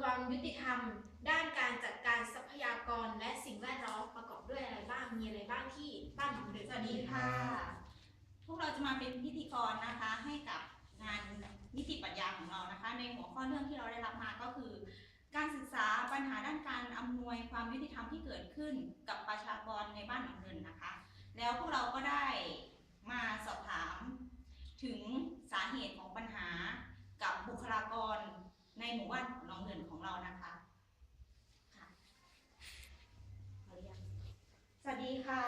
ความยุติธรรม ด้านการจัดการทรัพยากรและสิ่งแวดล้อมประกอบด้วยอะไรบ้างมีอะไรบ้างที่บ้านของเดือนสวัสดีค่ะ พวกเราจะมาเป็นพิธีกรนะคะให้กับงานนิติปรัชญาของเรานะคะ ในหัวข้อเรื่องที่เราได้รับมาก็คือ การศึกษาปัญหาด้านการอำนวยความยุติธรรมที่เกิดขึ้นกับประชากรในบ้านหนองเงินนะคะ แล้วพวกเราก็ได้มาสอบถาม ถึงสาเหตุของปัญหากับบุคลากรในหมู่บ้านของเรานะคะค่ะขออนุญาตสวัสดีค่ะ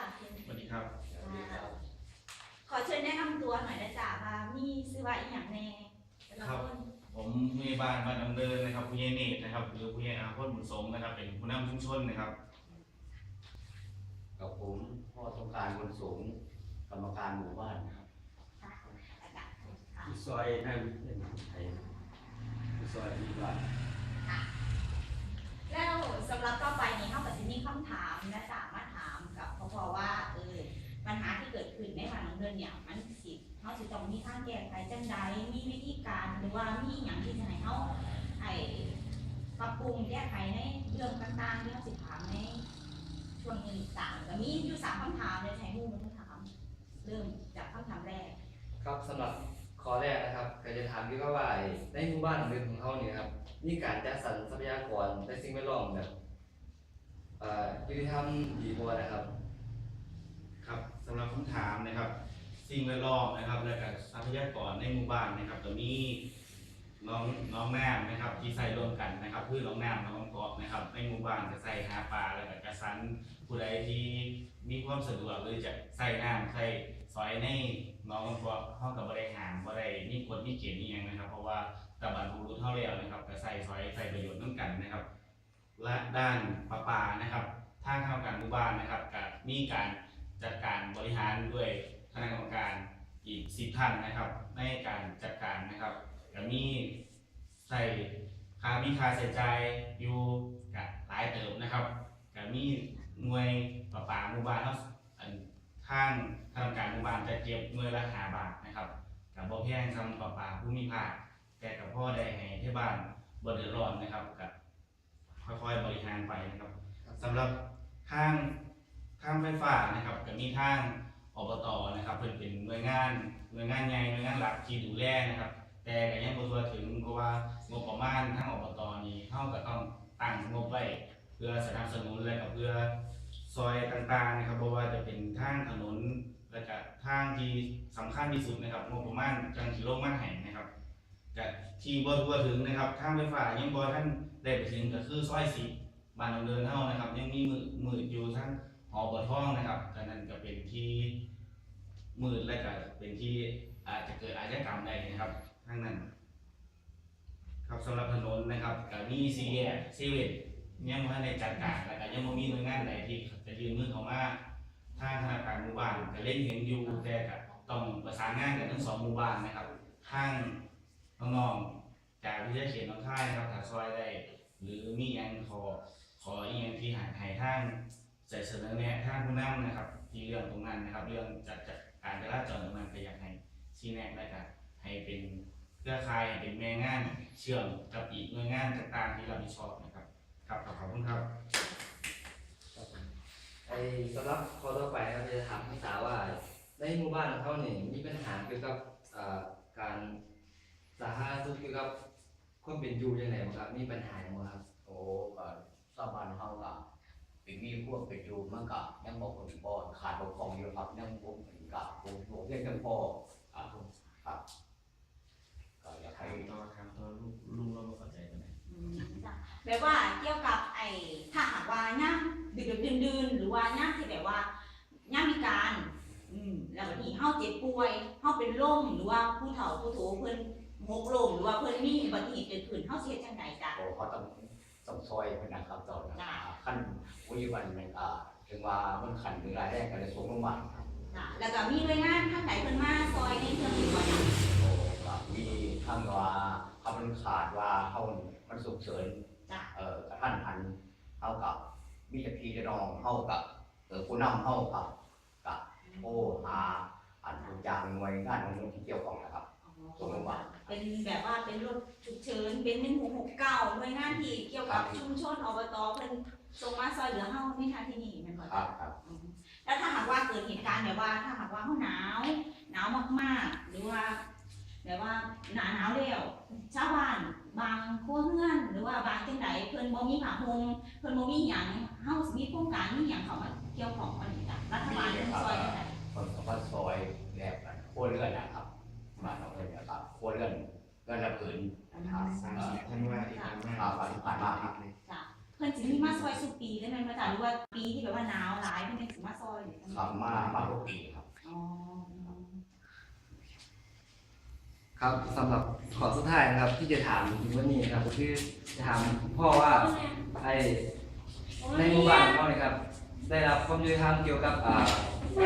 สวัสดีครับ ขอเชิญแนะนำตัวหน่อยนะจ๊ะว่ามีชื่อ ว่าอีหยังแน่แต่ละครับคนผมผู้ใหญ่บ้านบ้านดำเนินนะครับผู้ใหญ่เนตรนะครับหรือผู้ใหญ่อาพจน์บุญสงฆ์นะครับ เป็นผู้นำชุมชนนะครับ กับผมพ่อต้องการคนสูงกรรมการหมู่บ้านนะครับค่ะอาจารย์ค่ะที่ซอยนายวิทย์เป็นไทยที่ซอยมีบ้านแล้วสำหรับต่อไปนี้เขาก็จะมีคำถามนะจ๊ะมาถามกับพอว่าเออปัญหาที่เกิดขึ้นในวันน้องเดือนเนี่ยมันสิ เขาจะต้องมีทางแก้ไขจังใดมีวิธีการหรือว่ามีอย่างที่จะให้เขาไอ้ปรับปรุงแก้ไขในเรื่องต่างๆที่เขาสิถามในช่วงนี้ต่างก็มีอยู่สามคำถามเลยใช้มูเป็นคำถาม เริ่มจากคำถามแรก ครับสำหรับข้อแรกนะครับก็จะถามเกี่ยวกับว่าในหมู่บ้านของเดิมของเขาเนี่ยครับมีการจัดสรรทรัพยากรและสิ่งแวดล้อมแบบเอ่อยุติธรรมดีบ่นะครับ ครับสำหรับคำถามนะครับ สิ่งแวดล้อมนะครับ และก็ทรัพยากรในหมู่บ้านนะครับตัวนี้น้องน้องน้ำนะครับ ที่ใส่ร่วมกันนะครับพืชน้องน้ำน้องกอกนะครับ ในหมู่บ้านจะใส่หาปลาแล้วก็กระสันผู้ใดที่มีความสะดวกหรือจะใส่น้ำใส่ซอยในน้องกอกเข้ากับบริหารบ่ได้มีกฎมีเกณฑ์นี่ยังนะครับ เพราะว่าตะบันผู้รู้เท่าแล้วนะครับก็ใส่ซอยใส่ประโยชน์น้ำกันนะครับ และด้านประปานะครับทางเข้าการหมู่บ้านนะครับก็มีการจัดการบริหารด้วย คณะกรรมการอีกสิบท่านนะครับ ในการจัดการนะครับก็มีใส่ค่ามีค่าใส่ใจายอยู่กับหลายเติมนะครับก็มีหน่วยประปาหมู่บ้านเขาอันทางคณะกรรมการหมู่บ้านจะเก็บหน่วยละหาบาทนะครับกับบ่แพงสำประปาผู้มีภาคแต่กับพ่อได้ให้ที่บ้านบ่เดือดร้อนนะครับกับค่อยๆบริหารไปนะครับสำหรับทางทางไฟฟ้านะครับก็มีทาง อบตนะครับเพิ่นเป็นหน่วยงานหน่วยงานใหญ่หน่วยงานหลักที่ดูแลนะครับ แต่ก็ยังบ่ทั่วถึงเพราะว่างบประมาณทางอบตนี้เฮาก็ต้องตั้งงบไว้เพื่อสนับสนุนและก็เพื่อซอยต่างๆนะครับบ่ว่าจะเป็นทางถนนและก็ทางที่สำคัญที่สุดนะครับงบประมาณจังสิลงมาให้นะครับก็ที่บ่ทั่วถึงนะครับทางไฟฟ้ายังบ่ทันได้ไปถึงก็คือซอยสิบ้านดำเนินเท่านะครับยังมีมือมืดอยู่ทั้งหอบ่ท่องนะครับก็นั่นก็เป็นที่ มืดและก็เป็นที่อาจจะเกิดอาชญากรรมได้นะครับทั้งนั้น ครับสำหรับถนนนะครับก็มีซีแยกซีเวทยังบ่ทันได้จัดการแล้วก็ยังบ่มีหน่วยงานใดที่จะยื่นมือเข้ามาทางธนาคารหมู่บ้านก็เล่นเห็นอยู่แต่ก็ต้องประสานงานกันทั้งสองหมู่บ้านนะครับทางน้องๆจากวิทยาเขตหน้องค่ายนะครับถ้าซอยได้หรือมีอันขอขออีกอย่างที่หายหายทางใส่เสนอแนะทางผู้นำนะครับ ที่เรื่องตรงนั้นนะครับ เรื่องจัดจัด การจราจรตรงนั้นก็อยากให้ชี้แนะและก็ให้เป็นเครือข่ายให้เป็นแม่งานเชื่อมกับอีกหน่วยงานต่างๆที่รับผิดชอบนะครับครับขอบคุณครับไอ้สำหรับข้อต่อไปนะครับจะถามพี่สาวว่า ในหมู่บ้านของเขาเนี่ยมีปัญหาเกี่ยวกับเอ่อการสาธารณสุขเกี่ยวกับความเป็นอยู่ยังไงบ้างครับมีปัญหาอย่างไรครับ โอ้ก็สถาบันเฮาก็เป็นมีพวกเป็นอยู่มันก็ยังบ่คนบ่ขาดบกพร่องอยู่ครับยังบ่เป็น กับผมผมเรียนจังพ่อครับครับก็อยากให้ต่อครับต่อลูกลูกเราไม่เข้าใจกันไหนอืมจ้ะแบบว่าเกี่ยวกับไอ้ถ้าหากว่าย่างดึกๆดื่นๆหรือว่าย่างที่แบบว่าย่างมีการ อืมแล้ววันนี้เฮาเจ็บป่วยเฮาเป็นลมหรือว่าผู้เฒ่าผู้โถเพิ่นหกล้มหรือว่าเพิ่นมีอุบัติเหตุเกิดขึ้นเฮาสิเฮ็ดจังไดจ้ะ โอ้เขาต้องต้องซอยเพิ่นนะครับตอนนั้นจ้ะ ขั้นวิญญาณมันอ่าถึงว่ามันขันถึงรายแรกก็เลยส่งโรงพยาบาลครับ จ้ะแล้ว ก็มีหน่วยงานทางไหนเพิ่นมาซอยในเรื่องนี้บ่จ้ะโอ้ก็มีทั้งว่าเขามันขาดว่าเขามันสุกเฉินจ้ะเอ่อกระท่านหันเท่ากับมีจะพีจะนองเท่ากับเออผู้นำเท่ากับกับโอ้หาอันทุกอย่างหน่วยงานของที่เกี่ยวข้องนะครับอ๋อส่งโรงพยาบาล เป็นแบบว่าเป็นรถฉุกเฉินเป็นหนึ่งหกหกเก้าหน่วยงานที่เกี่ยวกับชุมชนอบตเพิ่นส่งมาซอยเหลือเฮาในทันที่นี่แม่นบ่ครัจ๊ะบครับ อืม แล้วถ้าหากว่าเกิดเหตุการณ์แบบว่า ถ้าหากว่าเฮาหนาวหนาวมากๆ หรือว่าแบบว่าหนาหนาวแล้วชาวบ้าน บางครัวเรือนหรือว่าบางจังไดเพิ่นบ่มีผ้าห่มเพิ่นบ่มีหยังเฮาสิมีโครงการมีหยังเข้ามาเกี่ยวข้องกันจ้ะรัฐบาลเพิ่นซอยจังไดคนเขาก็ซอยแลกกันโคเรือนนะครับบ้านเราเลยนะครับโคเรือนเรือนละผืนนะครับสามสิบธันวาที่ผ่านมาครับวันที่ผ่านมาครับเพิ่นสิมีมาซอยสุปีได้ไหมมาจ้ะหรือว่าปีที่แบบว่าหนาวหลายเพิ่นสิมาซ อยหรือจังคใดรับมามาทุกปีครับ อ๋อครับสำหรับขอสุดท้ายนะครับ ที่จะถามถึงวันนี้นะครับก็คือจะถามพ่อว่าไอในหมู่บ้านของพ่อเนะครับ ได้รับความยุติธรรมเกี่ยวกับอ่า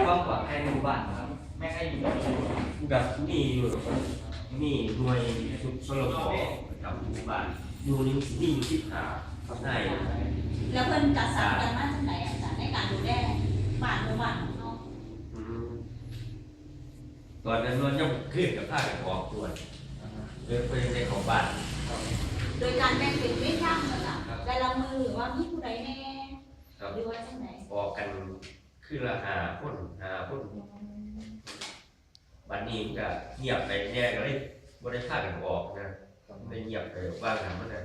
ความปลอดภัยในหมู่บ้านนะครับแม่ให้อยู่แบบมีอยู่มีหน่วยชุดชลบกับหมู่บ้านอยู่นี่มีอยู่ที่หาในแล้วเพิ่นจัดสรรกันมาจังไดอะจ้ะในการดูแล บ้านหมู่บ้านของเฮาตอนนั้นนวลยังขึ้นกับผ้ากับออกตัวเดินไปในของบ้านโดยการแบ่งเป็นเวทย่างมาจ้ะแต่ละมือว่ามีผู้ใดแน่ครับหรือว่าจังไดออกกันคือละหาคนหาคนบัดนี้มันก็เงียบไปแน่ก็เลยบ่ได้ฆ่ากันออกนะได้เงียบไปว่างานมันน่ะ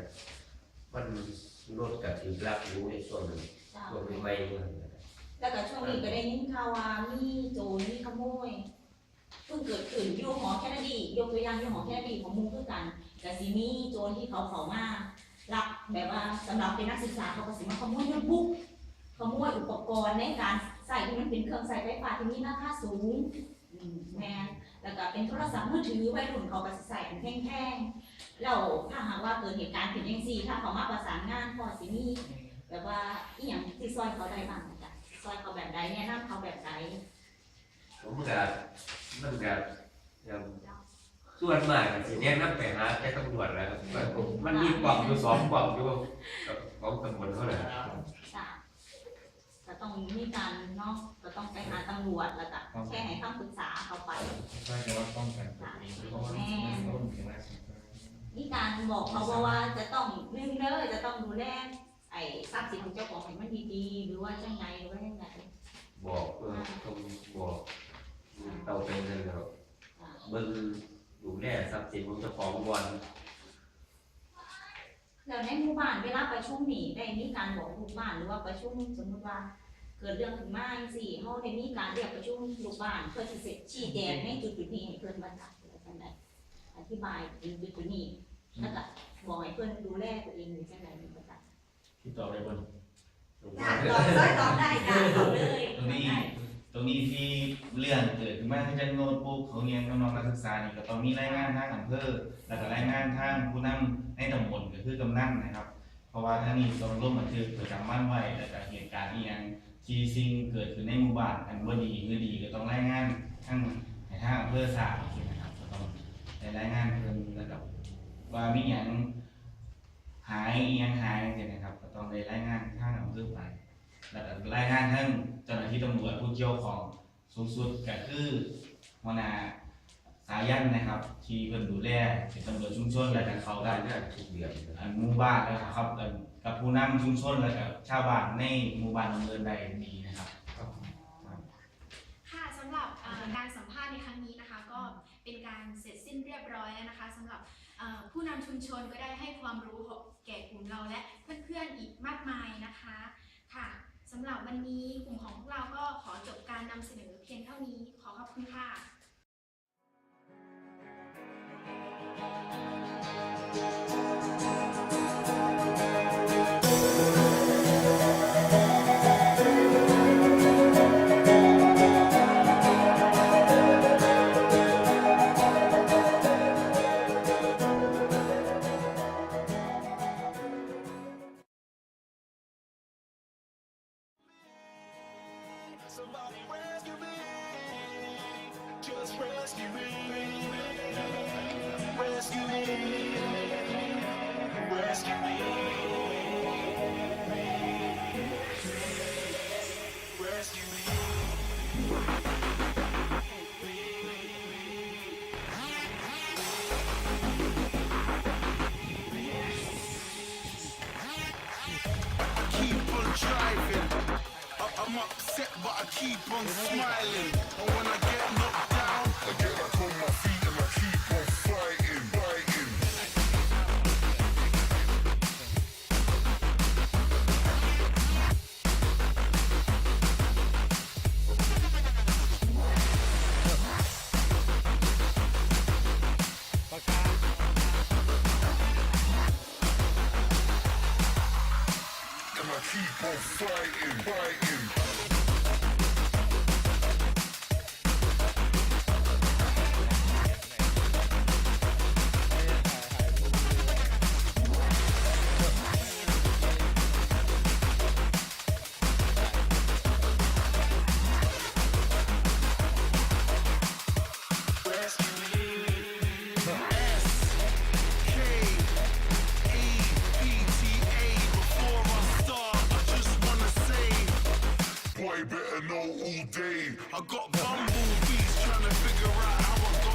มันรถกับถือรับรู้ในส่วนหนึ่งจ้ะส่วนใหม่ๆมัน แล้วก็ช่วงนี้ก็ได้ยินข่าวว่ามีโจรมีขโมยเพิ่งเกิดขึ้นอยู่หอแคนาดียกตัวอย่างอยู่หอแคนาดีของมุงคือกันก็สิมีโจรที่เขาเข้ามารับแบบว่าสำหรับเป็นนักศึกษาเขาก็สิมาขโมยโน้ตบุ๊กขโมยอุปกรณ์ในการใส่ที่มันเป็นเครื่องใส่ไฟฟ้าที่มีราคาสูงแมนแล้วก็เป็นโทรศัพท์มือถือวัยรุ่นเขาก็สิใส่เป็นแท่งๆแล้วถ้าหากว่าเกิดเหตุการณ์ขึ้นจังซี่ถ้าเขามาประสานงานพอสิมีแบบว่าอีหยังที่ซอยเขาได้บ้าง จ้ะซอยเขาแบบใดแนะนำเขาแบบใดผมก็มันก็ยังส่วนมากก็สิแนะนำไปหาแค่ตำรวจแหล้วครับมันมีกล่องอยู่สองกล่องอยู่กับของตำรวจเท่านั้นจ้ะก็ต้องมีการเนาะก็ต้องไปหาตำรวจแล้วก็แค่ให้คำปรึกษาเขาไป ใช่แต่ว่าป้องกันตัวเองเพราะว่ามันต้นถึงแรกมีการบอกเขาว่าว่าจะต้องเรื่องเด้อจะต้องดูแล ไอ้ทรัพย์สินของเจ้าของให้มันดีๆหรือว่าจังไงหรือว่าจังไงบอกเออต้องบอกเราไปนั่นแล้วจ้ะเบิ่งดูแลทรัพย์สินของเจ้าของบ่อนแล้วในหมู่บ้านเวลาประชุมนี่ได้มีการบอกลูกบ้านหรือว่าประชุมสมมติว่า เกิดเรื่องขึ้นมาจังซี่เฮาได้มีการเรียกประชุมลูกบ้านเพื่อที่จะชี้แจงในจุดๆนี้ให้เพิ่นบรรทัดหรือว่าจังไดอธิบายถึงจุดๆนี้แล้วก็บอกให้เพิ่นดูแลตัวเองหรือจังไดนี่ก็ได้ ที่ต่อไปบนจ้ะตอบได้ตอบได้จ้ะตอบเลยตรงนี้ตรงนี้ที่เรื่องเกิดขึ้นมาที่จะโน้ตบุ๊กเขาเรียนน้องๆนักศึกษานี่ก็ต้องมีรายงานทางอำเภอแล้วก็รายงานทางผู้นำในตำบลก็คือกำนันนะครับ เพราะว่าท่างนี้ต้องร่วมบันทึกประจำวันไว้แล้วก็เหตุการณ์อีหยังที่สิ่งเกิดขึ้นในหมู่บ้านอันบ่ดีหรือดีก็ต้องรายงานทางให้ทางอำเภอทราบอีกทีนะครับก็ต้องได้รายงานเพิ่นแล้วก็ว่ามีหยัง หายอียังหายจังซี่นะครับ ก็ต้องได้รายงานทางอำเภอไป แล้วก็รายงานทั้งเจ้าหน้าที่ตำรวจผู้เกี่ยวของสูงสุดก็คือหัวหน้าสายันนะครับ ที่เพิ่นดูแลเป็นตำรวจชุมชนแล้วก็เขาได้กันได้ทุกเดือนอันหมู่บ้านแล้วก็ครับกับผู้นำชุมชนแล้วก็ชาวบ้านในหมู่บ้านดำเนินได้ดีนะครับค่ะสำหรับการสัมภาษณ์ในครั้งนี้นะคะ ก็เป็นการเสร็จสิ้นเรียบร้อยแล้วนะคะสำหรับ ผู้นำชุมชนก็ได้ให้ความรู้แก่กลุ่มเราและเพื่อนๆอีกมากมายนะคะค่ะสำหรับวันนี้กลุ่มของพวกเราก็ขอจบการนำเสนอเพียงเท่านี้ขอขอบคุณค่ะ keep on smiling. And when I get better know all day. I got bumblebees trying to figure out how I